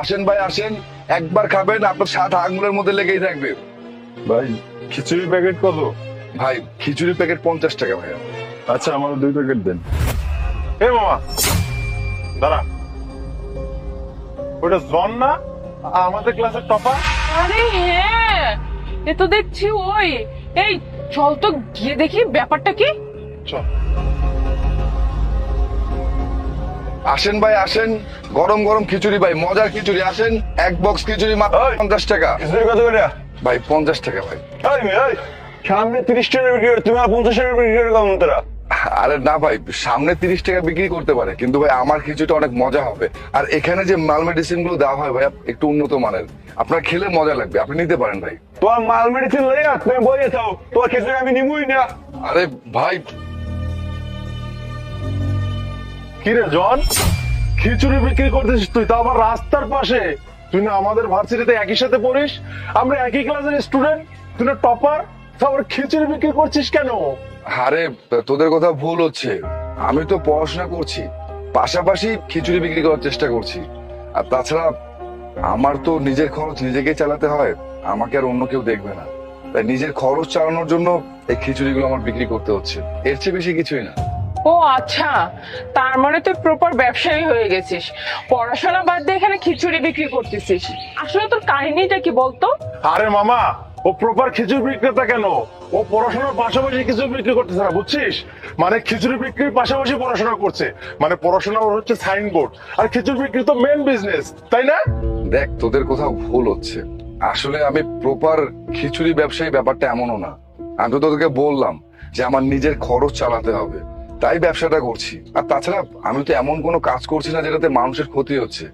আসেন ভাই আসেন। একবার খাবেন আপনার সাত আঙ্গুলের মধ্যে লেগেই থাকবে। ভাই খিচুড়ি প্যাকেট কত? ভাই খিচুড়ি প্যাকেট পঞ্চাশ টাকা ভাইয়া। আচ্ছা আমার দুই প্যাকেট দেন। এ মামা দাঁড়া। ওটা জন না? আমাদের ক্লাসের টপার আরে হ্যাঁ এ তো দেখছি ওই। এই চল তো গিয়ে দেখি ব্যাপারটা কি। চল। আসেন ভাই আসেন। গরম গরম খিচুড়ি ভাই মজার খিচুড়ি আসেন এক বক্স খিচুড়ি মাত্র পঞ্চাশ টাকা। খিচুড়ি কত করে? ভাই পঞ্চাশ টাকা ভাই। সামনে তিরিশ টাকা বিক্রি করে তুমি আর পঞ্চাশ টাকা বিক্রি করে কেমন তারা। আরে না ভাই সামনে তিরিশ টাকা বিক্রি করতে পারে কিন্তু ভাই আমার খিচুড়িটা অনেক মজা হবে। আর এখানে যে মাল মেডিসিনগুলো দেওয়া হয় ভাই একটু উন্নত মানের। আপনার খেলে মজা লাগবে আপনি নিতে পারেন ভাই। তোমার মাল মেডিসিন তুমি বইয়ে থাও তোমার খিচুড়ি আমি নিবই না। আরে ভাই। কি রে জন? খিচুড়ি বিক্রি করতেছিস তুই? তা আবার রাস্তার পাশে। তুই না আমাদের ভার্সিটিতে একই সাথে পড়িস? আমরা একই ক্লাসের স্টুডেন্ট তুই না টপার তারপর খিচুড়ি বিক্রি করছিস কেন? আরে, তোদের কথা ভুল হচ্ছে। আমি তো পড়াশোনা করছি। পাশাপাশি খিচুড়ি বিক্রি করার চেষ্টা করছি। আর তাছাড়া আমার তো নিজের খরচ নিজেকেই চালাতে হয়। আমাকে আর অন্য কেউ দেখবে না। তাই নিজের খরচ চালানোর জন্য এই খিচুড়িগুলো আমার বিক্রি করতে হচ্ছে। এর চেয়ে বেশি কিছুই না। ও আচ্ছা। তার মানে তুই প্রপার ব্যবসায়ী হয়ে গেছিস। পড়াশোনা বাদ দিয়ে এখানে খিচুড়ি বিক্রি করতেছিস। আসলে তোর কাহিনীটা কি বলতো? আরে মামা ও প্রপার খিচুড়ি বিক্রেতা কেন? ও পড়াশোনার পাশাপাশি খিচুড়ি বিক্রি করতেছে না বুঝছিস? মানে খিচুড়ি বিক্রির পাশাপাশি পড়াশোনা করছে। মানে পড়াশোনা ওর হচ্ছে সাইনবোর্ড। আর খিচুড়ি বিক্রি তো মেন বিজনেস তাই না? দেখ তোদের কোথাও ভুল হচ্ছে। আসলে আমি প্রপার খিচুড়ি ব্যবসায়ী ব্যাপারটা এমনও না। আমি তো তোদেরকে বললাম যে আমার নিজের খরচ চালাতে হবে। তাই ব্যবসাটা করছি। আর তাছাড়া আমি তো এমন কোনো কাজ করছি না যেটাতে মানুষের ক্ষতি হচ্ছে।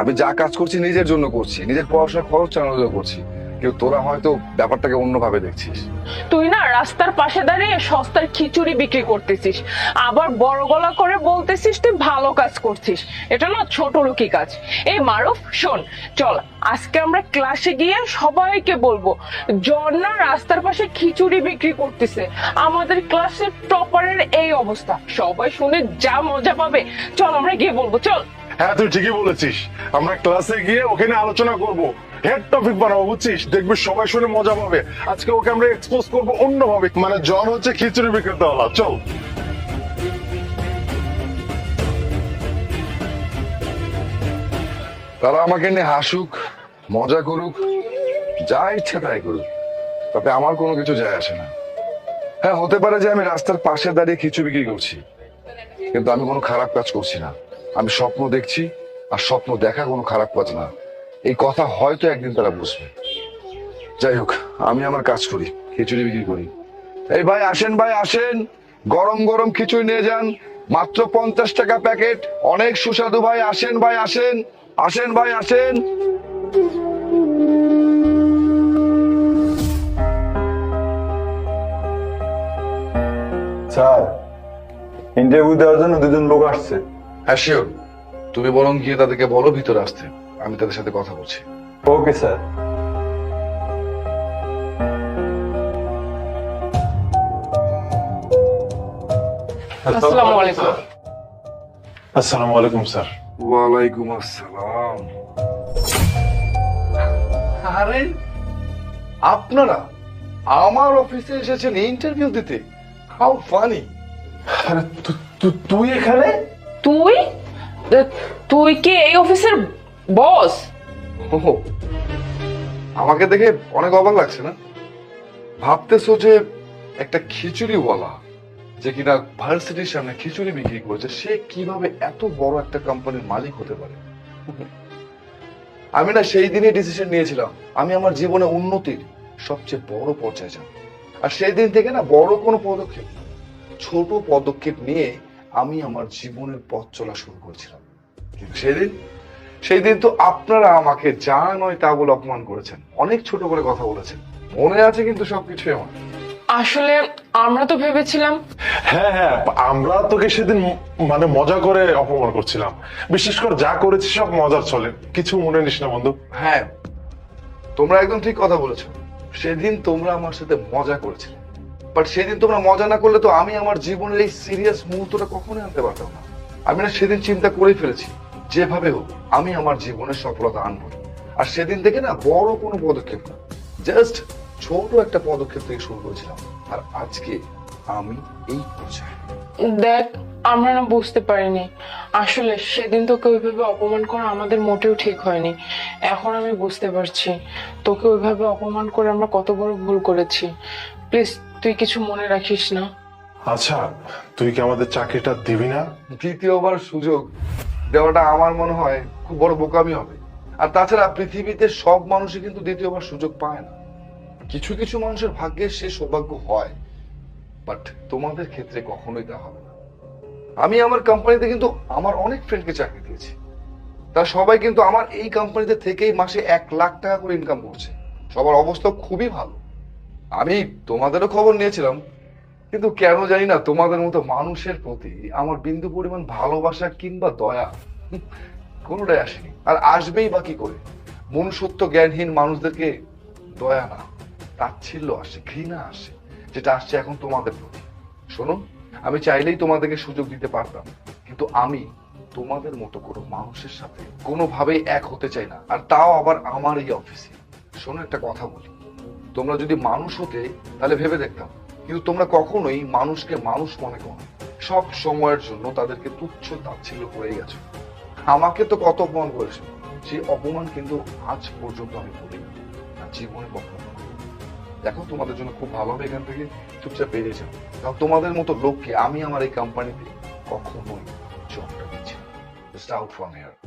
আমি যা কাজ করছি নিজের জন্য করছি, নিজের পড়াশোনার খরচ চালানোর জন্য করছি। কিন্তু তোরা হয়তো ব্যাপারটাকে অন্যভাবে দেখছিস। তুই না রাস্তার পাশে দাঁড়িয়ে সস্তার খিচুড়ি বিক্রি করতেছিস। আবার বড় গলা করে বলতেছিস তুই ভালো কাজ করছিস। এটা না ছোট লোকি কাজ। এই মারুফ শোন চল আজকে আমরা ক্লাসে গিয়ে সবাইকে বলব জন না রাস্তার পাশে খিচুড়ি বিক্রি করতেছে। আমাদের ক্লাসের টপারের এই অবস্থা। সবাই শুনে যা মজা পাবে। চল আমরা গিয়ে বলব চল। হ্যাঁ তুই ঠিকই বলেছিস। আমরা ক্লাসে গিয়ে ওখানে আলোচনা করব। হেড টপিক বানাবো, বুঝছিস? দেখবি সবাই শুনে মজা পাবে। আজকে ওকে আমরা এক্সপোজ করব অন্যভাবে। মানে জন হচ্ছে খিচুড়ি বিক্রেতা হলা চল। তারা আমাকে নিয়ে হাসুক, মজা করুক, যা ইচ্ছে তাই করুক। তাতে আমার কোনো কিছু যায় আসে না। হ্যাঁ হতে পারে যে আমি রাস্তার পাশে দাঁড়িয়ে খিচু বিক্রি করছি। কিন্তু আমি কোনো খারাপ কাজ করছি না। আমি স্বপ্ন দেখছি, আর স্বপ্ন দেখা কোনো খারাপ কাজ না। এই কথা হয়তো একদিন তারা বুঝবে। যাই হোক আমি আমার কাজ করি খিচুড়ি বিক্রি করি। এই ভাই আসেন ভাই আসেন। গরম গরম খিচুড়ি নিয়ে যান। মাত্র পঞ্চাশ টাকা প্যাকেট। অনেক সুস্বাদু ভাই আসেন ভাই আসেন। আসেন ভাই আসেন। স্যার ইন্টারভিউ দেওয়ার জন্য দুজন লোক আসছে। হ্যাঁ শিওর তুমি বরং গিয়ে তাদেরকে বলো ভিতরে আসতে। আমি তাদের সাথে কথা বলছি। ওকে স্যার আসসালামু আলাইকুম। আসসালামু আলাইকুম স্যার ওয়ালাইকুম আসসালাম। আরে আপনারা আমার অফিসে এসেছেন ইন্টারভিউ দিতে। হাউ ফানি আরে তুই এখানে? তুই? তুই কি এই অফিসের বস। আমাকে দেখে অনেক অবাক লাগছে না? ভাবতেছো যে একটা খিচুড়িওয়ালা, যে কিনা ভার্সিটির সামনে খিচুড়ি বিক্রি করছে, সে কীভাবে এত বড় একটা কোম্পানির মালিক হতে পারে? আমি না সেই দিনই ডিসিশন নিয়েছিলাম, আমি আমার জীবনে উন্নতির সবচেয়ে বড় পর্যায়ে যাব। আর সেই দিন থেকে না বড় কোনো পদক্ষেপ ছোট পদক্ষেপ নিয়ে আমি আমার জীবনের পথ চলা শুরু করেছিলাম। কিন্তু সেদিন সেই দিন তো আপনারা আমাকে যা নয় তা বলে অপমান করেছেন। অনেক ছোট করে কথা বলেছেন। মনে আছে কিন্তু সবকিছুই আমার আসলে আমরা তো ভেবেছিলাম হ্যাঁ হ্যাঁ আমরা তোকে সেদিন মানে মজা করে অপমান করছিলাম। বিশেষ করে যা করেছি সব মজার চলে কিছু মনে নিস না বন্ধু। হ্যাঁ তোমরা একদম ঠিক কথা বলেছ। সেদিন তোমরা আমার সাথে মজা করেছিলে। বাট সেদিন তোমরা মজা না করলে তো আমি আমার জীবনের এই সিরিয়াস মুহূর্তটা কখনোই আনতে পারতাম না। আমি না সেদিন চিন্তা করেই ফেলেছি। যেভাবে হোক আমি আমার জীবনের সফলতা আনব। আর সেদিন থেকে না বড় কোনো পদক্ষেপ না। জাস্ট ছোট একটা পদক্ষেপ থেকে শুরু করেছিলাম। আর আজকে আমি এই পর্যায়ে দেখ আমরা না বুঝতে পারিনি। আসলে সেদিন তোকে ওইভাবে অপমান করা আমাদের মোটেও ঠিক হয়নি। এখন আমি বুঝতে পারছি। তোকে ওইভাবে অপমান করে আমরা কত বড় ভুল করেছি। প্লিজ তুই কিছু মনে রাখিস না। আচ্ছা তুই কি আমাদের চাকরিটা দিবি না? দ্বিতীয়বার সুযোগ। দেওয়াটা আমার মনে হয় খুব বড় বোকামি হবে। আর তাছাড়া পৃথিবীতে সব মানুষই কিন্তু দ্বিতীয়বার সুযোগ পায় না। কিছু কিছু মানুষের ভাগ্যে সে সৌভাগ্য হয় বাট তোমাদের ক্ষেত্রে কখনোই তা হবে না। আমি আমার কোম্পানিতে কিন্তু আমার অনেক ফ্রেন্ডকে চাকরি দিয়েছি। তারা সবাই কিন্তু আমার এই কোম্পানিতে থেকেই মাসে এক লাখ টাকা করে ইনকাম করছে। সবার অবস্থা খুবই ভালো। আমি তোমাদেরও খবর নিয়েছিলাম কিন্তু কেন জানি না, তোমাদের মতো মানুষের প্রতি আমার বিন্দু পরিমাণ ভালোবাসা কিংবা দয়া কোনোটাই আসেনি। আর আসবেই বা কি করে? মনুষ্যত্ব জ্ঞানহীন মানুষদেরকে দয়া না, তাচ্ছিল্য আসে, ঘৃণা আসে, যেটা আসছে এখন তোমাদের প্রতি। শোনো, আমি চাইলেই তোমাদেরকে সুযোগ দিতে পারতাম, কিন্তু আমি তোমাদের মতো কোনো মানুষের সাথে কোনোভাবেই এক হতে চাই না, আর তাও আবার আমার এই অফিসে। শোনো, একটা কথা বলি। তোমরা যদি মানুষ হতে, তাহলে ভেবে দেখতাম কিন্তু তোমরা কখনোই মানুষকে মানুষ মনে করো সব সময়ের জন্য তাদেরকে তুচ্ছ তাচ্ছিল্য করে গেছো। আমাকে তো কত অপমান করেছ। সেই অপমান কিন্তু আজ পর্যন্ত আমি আর জীবনে কখনো দেখো, তোমাদের জন্য খুব ভালো হবে এখান থেকে। চুপচাপ বেরিয়ে যাও। কারণ তোমাদের মতো লোককে আমি আমার এই কোম্পানিতে কখনোই জবটা দিচ্ছি আউট ফ্রম হেয়ার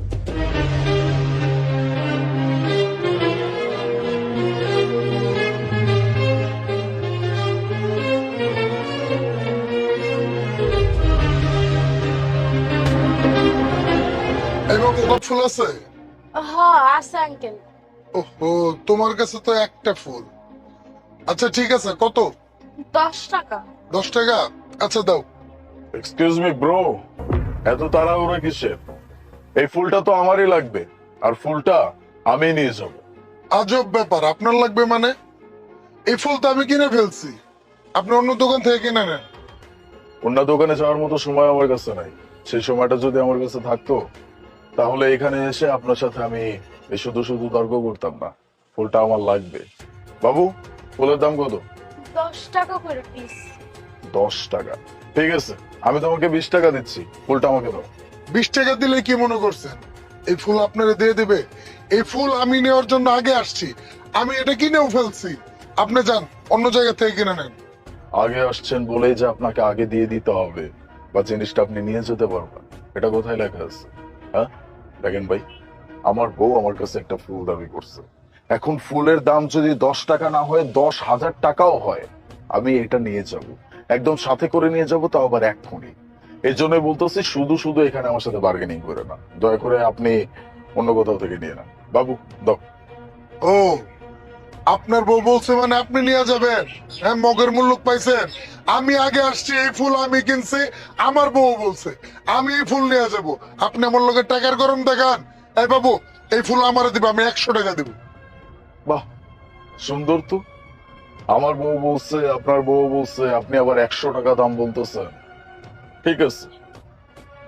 ফুল আছে? হ আছে আঙ্কেল ওহো তোমার কাছে তো একটা ফুল। আচ্ছা ঠিক আছে কত? দশ টাকা। দশ টাকা? আচ্ছা দাও। এক্সকিউজ মি ব্রো এত তাড়াহুড়ো কিসের এই ফুলটা তো আমারই লাগবে আর ফুলটা আমি নিয়ে যাব। আজব ব্যাপার আপনার লাগবে মানে? এই ফুল তো আমি কিনে ফেলছি। আপনি অন্য দোকান থেকে কিনে নেন। অন্য দোকানে যাওয়ার মতো সময় আমার কাছে নাই। সেই সময়টা যদি আমার কাছে থাকতো তাহলে এখানে এসে আপনার সাথে আমি শুধু শুধু তর্ক করতাম না ফুলটা আমার লাগবে। বাবু ফুলের দাম কত? দশ টাকা করে পিস দশ টাকা। ঠিক আছে আমি তোমাকে বিশ টাকা দিচ্ছি ফুলটা আমাকে দাও। বিশ টাকা দিলে কি মনে করছেন? এই ফুল আপনারা দিয়ে দেবে? এই ফুল আমি নেওয়ার জন্য আগে আসছি। আমি এটা কিনেও ফেলছি। আপনি যান অন্য জায়গা থেকে কিনে নেন। আগে আসছেন বলেই যে আপনাকে আগে দিয়ে দিতে হবে বা জিনিসটা আপনি নিয়ে যেতে পারবেন। এটা কোথায় লেখা আছে? হ্যাঁ? দেখেন ভাই, আমার বউ আমার কাছে একটা ফুল দাবি করছে। এখন ফুলের দাম যদি দশ টাকা না হয়, দশ হাজার টাকাও হয়। আমি এটা নিয়ে যাব। একদম সাথে করে নিয়ে যাব, তাও আবার এক ফোনে এই জন্য বলতেছি, শুধু শুধু এখানে আমার সাথে বার্গেনিং করে না। দয়া করে আপনি অন্য কোথাও থেকে নিয়ে না বাবু, দাও। ও আপনার বউ বলছে মানে আপনি নিয়ে যাবেন। হ্যাঁ মগের মূল্য পাইছেন। আমি আগে আসছি এই ফুল আমি কিনছি আমার বউ বলছে আমি এই ফুল নিয়ে যাব। আপনি আমার লোকের টাকার গরম দেখান। এই বাবু এই ফুল আমার দিব আমি একশো টাকা দিব। বাহ সুন্দর তো। আমার বউ বলছে আপনার বউ বলছে আপনি আবার একশো টাকা দাম বলতেছেন। ঠিক আছে।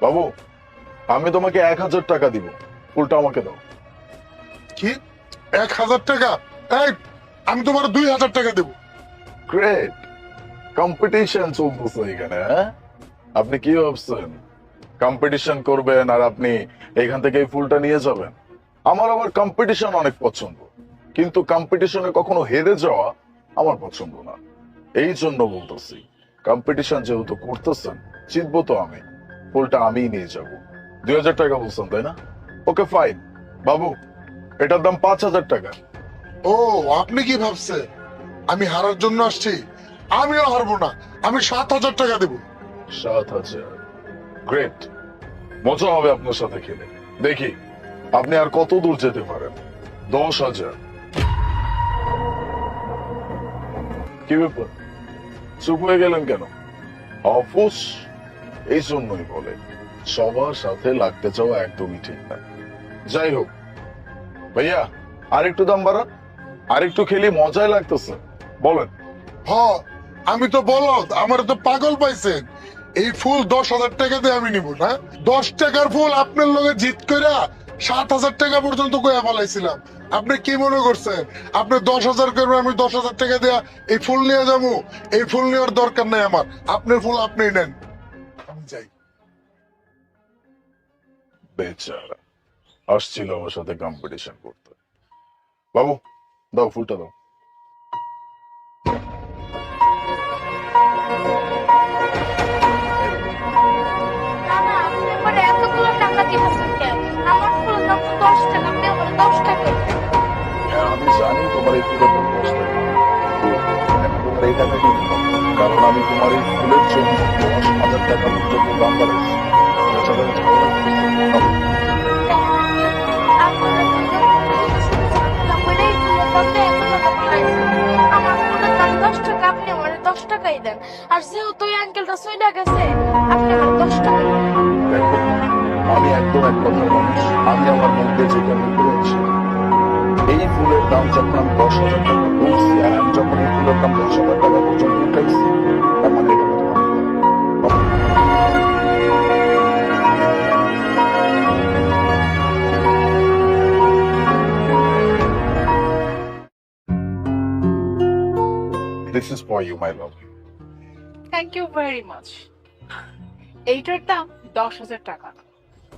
বাবু আমি তোমাকে এক হাজার টাকা দিব। ফুলটা আমাকে দাও। কি? এক হাজার টাকা? এই আমি তোমার দুই হাজার টাকা দেবো। গ্রেট কম্পিটিশন চলতেছে এখানে হ্যাঁ? আপনি কি ভাবছেন? কম্পিটিশন করবেন আর আপনি এখান থেকে এই ফুলটা নিয়ে যাবেন। আমার আবার কম্পিটিশন অনেক পছন্দ, কিন্তু কম্পিটিশনে কখনো হেরে যাওয়া আমার পছন্দ না। এই জন্য বলতেছি কম্পিটিশন যেহেতু করতেছেন, জিতবো তো আমি। ফুলটা আমিই নিয়ে যাব। দুই হাজার টাকা বলছেন, তাই না? ওকে ফাইন বাবু, এটার দাম পাঁচ হাজার টাকা। ও, আপনি কি ভাবছেন? আমি হারার জন্য আসছি। আমিও হারবো না। আমি সাত হাজার টাকা দেবো। সাত হাজার? গ্রেট মজা হবে আপনার সাথে খেলে। দেখি, আপনি আর কত দূর যেতে পারেন? দশ হাজার। কি ব্যাপার? চুপ হয়ে গেলেন কেন? অফুস? এই জন্যই বলে। সবার সাথে লাগতে চাওয়া একদমই ঠিক না। যাই হোক। ভাইয়া আর একটু দাম বাড়ান। আরেকটু খেলি মজাই লাগতেছে। বলেন। হ আমি তো বলদ আমার তো পাগল পাইছেন। এই ফুল দশ হাজার টাকা দিয়ে আমি নিব না? দশ টাকার ফুল আপনার লগে জিত করে সাত হাজার টাকা পর্যন্ত কয়া ফেলাইছিলাম। আপনি কি মনে করছেন? আপনি দশ হাজার করবেন আমি দশ হাজার টাকা দেয়া এই ফুল নিয়ে যাব? এই ফুল নেওয়ার দরকার নাই আমার। আপনার ফুল আপনি নেন। আমি যাই। বেচারা। আসছিল আমার সাথে কম্পিটিশন করতে। বাবু দাও ফুলটা দাও। হ্যাঁ, আমি জানি তোমার এই ফুলের দাম দশ টাকা। তোমার এই টাকা কি কারণ আমি তোমার এই ফুলের জন্য দশ হাজার টাকা পর্যন্ত দাম বাড়াইছি বেচারা ঝামেলা টাকাই দেন। আর যেহেতু এই আঙ্কেলটা সইলা গেছে আপনি আমার দশ টাকা দেখো আমি একদম এক কথার মানুষ। আমি আমার মধ্যে যেটা আমি করেছি এই ফুলের দাম যখন আমি দশ হাজার টাকা বলছি আর আমি যখন এই ফুলের দাম দশ হাজার টাকা পর্যন্ত উঠাইছি তার মানে এটা This is for you, my love. Thank you very much এইটার দাম দশ হাজার টাকা।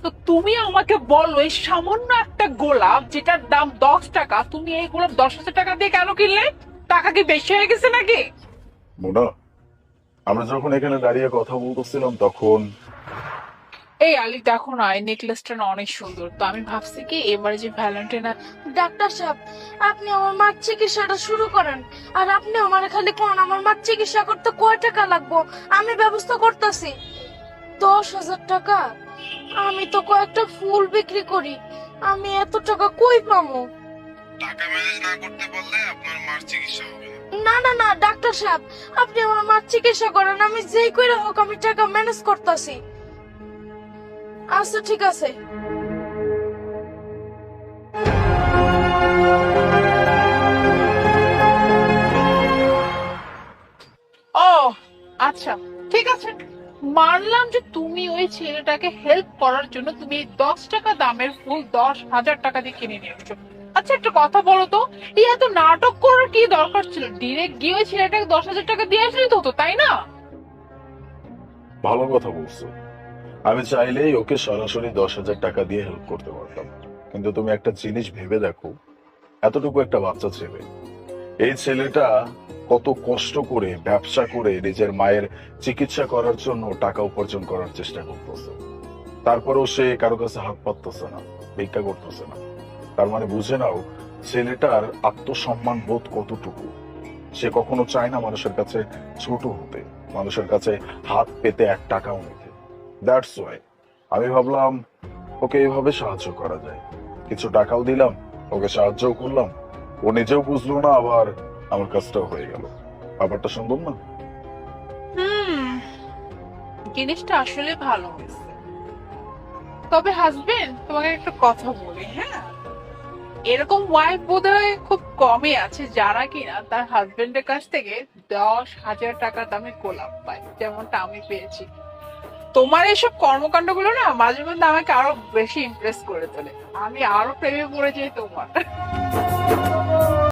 তো তুমি আমাকে বলো, এই সামান্য একটা গোলাপ যেটার দাম দশ টাকা, তুমি এই গোলাপ দশ হাজার টাকা দিয়ে কেন কিনলে? টাকা কি বেশি হয়ে গেছে নাকি? মোনা, আমরা যখন এখানে দাঁড়িয়ে কথা বলতেছিলাম তখন এই আলি দেখো না এই নেকলেসটা না অনেক সুন্দর। তো আমি ভাবছি কি এবারে যে ভ্যালেন্টাইন ডাক্তার সাহেব আপনি আমার মার চিকিৎসাটা শুরু করেন। আর আপনি আমার খালি কোন আমার মার চিকিৎসা করতে কয় টাকা লাগবো? আমি ব্যবস্থা করতেছি। দশ হাজার টাকা? আমি তো কয়েকটা ফুল বিক্রি করি। আমি এত টাকা কই পাবো? টাকা ম্যানেজ না করতে পারলে আপনার মার চিকিৎসা হবে না না না ডাক্তার সাহেব আপনি আমার মার চিকিৎসা করেন। আমি যেই কইরা হোক আমি টাকা ম্যানেজ করতেছি। আচ্ছা ঠিক আছে। ও আচ্ছা ঠিক আছে। মানলাম যে তুমি ওই ছেলেটাকে হেল্প করার জন্য তুমি দশ টাকা দামের ফুল দশ হাজার টাকা দিয়ে কিনে নিয়েছো আচ্ছা একটা কথা বলো তো এই এত নাটক করার কি দরকার ছিল? ডিরেক্ট গিয়ে ওই ছেলেটাকে দশ হাজার টাকা দিয়ে আসলে তো হতো তাই না? ভালো কথা বলছো। আমি চাইলেই ওকে সরাসরি দশ হাজার টাকা দিয়ে হেল্প করতে পারতাম। কিন্তু তুমি একটা জিনিস ভেবে দেখো, এতটুকু একটা বাচ্চা ছেলে। এই ছেলেটা কত কষ্ট করে ব্যবসা করে নিজের মায়ের চিকিৎসা করার জন্য টাকা উপার্জন করার চেষ্টা করতেছে। তারপরেও সে কারও কাছে হাত পাততেছে না, ভিক্ষা করতেছে না। তার মানে বুঝে নাও, ছেলেটার আত্মসম্মান বোধ কতটুকু? সে কখনো চায় না মানুষের কাছে ছোট হতে। মানুষের কাছে হাত পেতে এক টাকাও নিতে। দ্যাটস ওয়াই আমি ভাবলাম, ওকে এইভাবে সাহায্য করা যায়। কিছু টাকাও দিলাম, ওকে সাহায্যও করলাম। ও নিজেও বুঝলো না আবার আমার কাজটাও হয়ে গেল। ব্যাপারটা সুন্দর না? জিনিসটা আসলে ভালো হয়েছে। তবে হাজবেন্ড তোমাকে একটা কথা বলি হ্যাঁ? এরকম ওয়াইফ বোধহয় খুব কমই আছে, যারা কিনা তার হাজবেন্ডের কাছ থেকে দশ হাজার টাকা দামে গোলাপ পায়, যেমনটা আমি পেয়েছি। তোমার এইসব কর্মকাণ্ডগুলো না মাঝে মধ্যে আমাকে আরও বেশি ইমপ্রেস করে তোলে। আমি আরও প্রেমে পড়ে যাই তোমার।